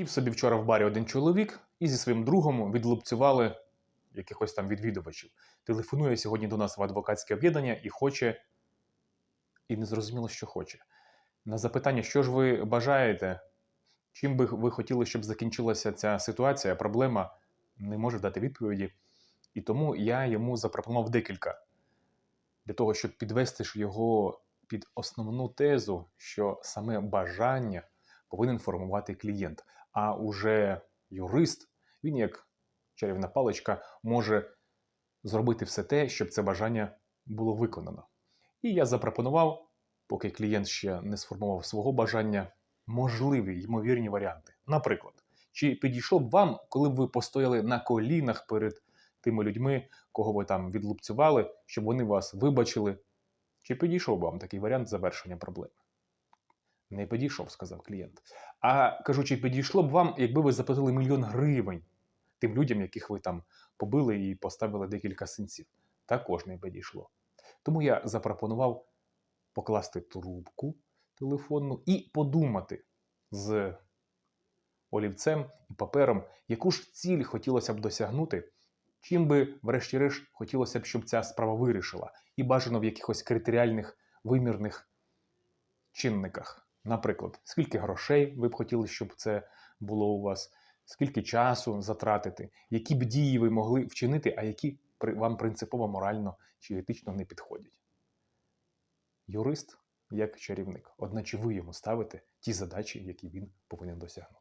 Сидів собі вчора в барі один чоловік і зі своїм другом відлупцювали якихось там відвідувачів. Телефонує сьогодні до нас в адвокатське об'єднання і хоче, і не зрозуміло, що хоче. На запитання, що ж ви бажаєте, чим би ви хотіли, щоб закінчилася ця ситуація, проблема, не може дати відповіді. І тому я йому запропонував декілька для того, щоб підвести його під основну тезу, що саме бажання повинен формувати клієнт. А уже юрист, він як чарівна паличка, може зробити все те, щоб це бажання було виконано. І я запропонував, поки клієнт ще не сформував свого бажання, можливі ймовірні варіанти. Наприклад, чи підійшло б вам, коли б ви постояли на колінах перед тими людьми, кого ви там відлупцювали, щоб вони вас вибачили? Чи підійшов би вам такий варіант завершення проблеми? Не підійшов, сказав клієнт. А кажу, чи підійшло б вам, якби ви заплатили мільйон гривень тим людям, яких ви там побили і поставили декілька синців? Також не підійшло. Тому я запропонував покласти трубку телефонну і подумати з олівцем і папером, яку ж ціль хотілося б досягнути, чим би, врешті-решт, хотілося б, щоб ця справа вирішила, і бажано в якихось критеріальних вимірних чинниках. Наприклад, скільки грошей ви б хотіли, щоб це було у вас, скільки часу затратити, які б дії ви могли вчинити, а які вам принципово морально чи етично не підходять. Юрист як чарівник, одначе ви йому ставите ті задачі, які він повинен досягнути.